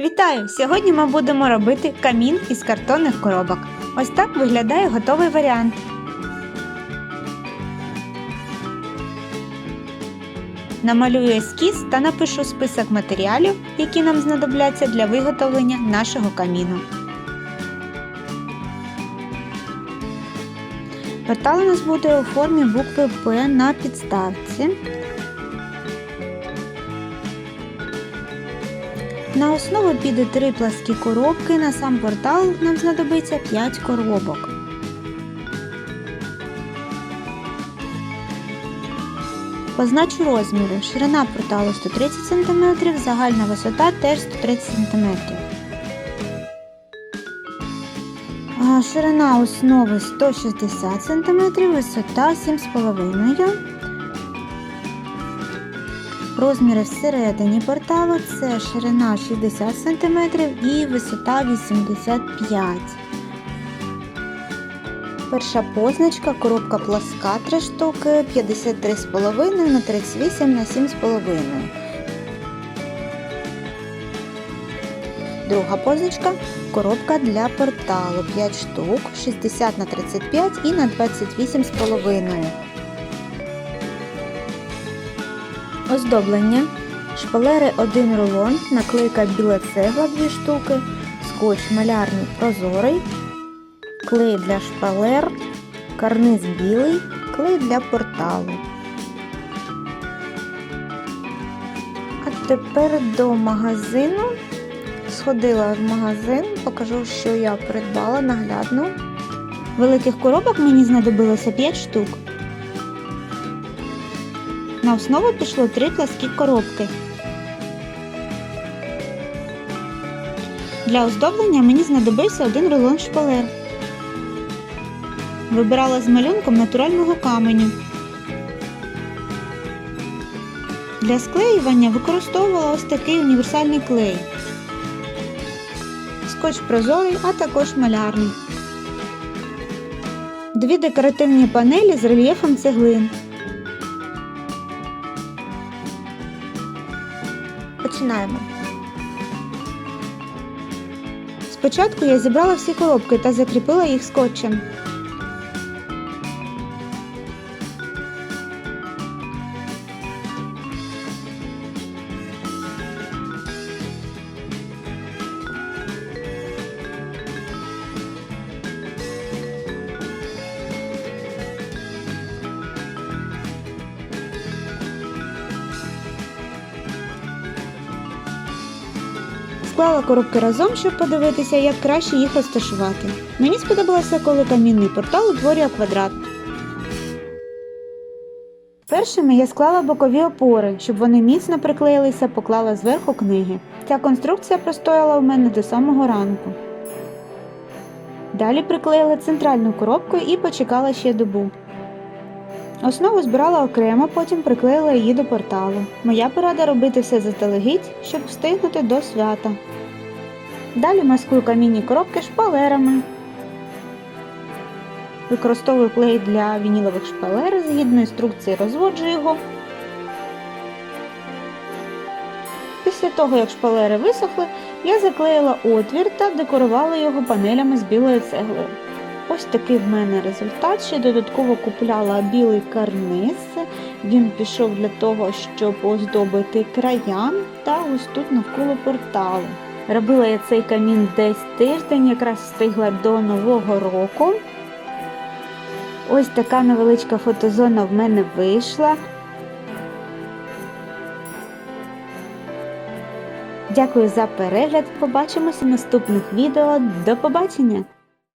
Вітаю! Сьогодні ми будемо робити камін із картонних коробок. Ось так виглядає готовий варіант. Намалюю ескіз та напишу список матеріалів, які нам знадобляться для виготовлення нашого каміну. Портал у нас буде у формі букви П на підставці. На основу піде три пласкі коробки, на сам портал нам знадобиться 5 коробок. Позначу розміри. Ширина порталу 130 см, загальна висота теж 130 см. Ширина основи 160 см, висота 7,5 Розміри всередині порталу це ширина 60 см і висота 85 Перша позначка, коробка пласка 3 штуки, 53,5 на 38 на 7,5 Друга позначка коробка для порталу 5 штук, 60 на 35 і на 28,5 Оздоблення. Шпалери 1 рулон, наклейка біла цегла 2 штуки, скотч малярний прозорий, клей для шпалер, карниз білий, клей для порталу. А тепер до магазину. Сходила в магазин, покажу, що я придбала наглядно. Великих коробок мені знадобилося 5 штук. На основу пішло три пласкі коробки. Для оздоблення мені знадобився один рулон шпалер. Вибирала з малюнком натурального каменю. Для склеювання використовувала ось такий універсальний клей. Скотч прозорий, а також малярний. Дві декоративні панелі з рельєфом цеглин. Починаємо. Спочатку я зібрала всі коробки та закріпила їх скотчем. Склала коробки разом, щоб подивитися, як краще їх розташувати. Мені сподобалося, коли камінний портал утворює квадрат. Першими я склала бокові опори, щоб вони міцно приклеїлися, поклала зверху книги. Ця конструкція простояла у мене до самого ранку. Далі приклеїла центральну коробку і почекала ще добу. Основу збирала окремо, потім приклеїла її до порталу. Моя порада робити все заздалегідь, щоб встигнути до свята. Далі маскую камінні коробки шпалерами. Використовую клей для вінілових шпалер, згідно інструкції розводжу його. Після того, як шпалери висохли, я заклеїла отвір та декорувала його панелями з білої цегли. Ось такий в мене результат. Ще додатково купляла білий карниз. Він пішов для того, щоб оздобити края та ось тут навколо порталу. Робила я цей камін десь тиждень, якраз встигла до Нового року. Ось така невеличка фотозона в мене вийшла. Дякую за перегляд. Побачимося в наступних відео. До побачення!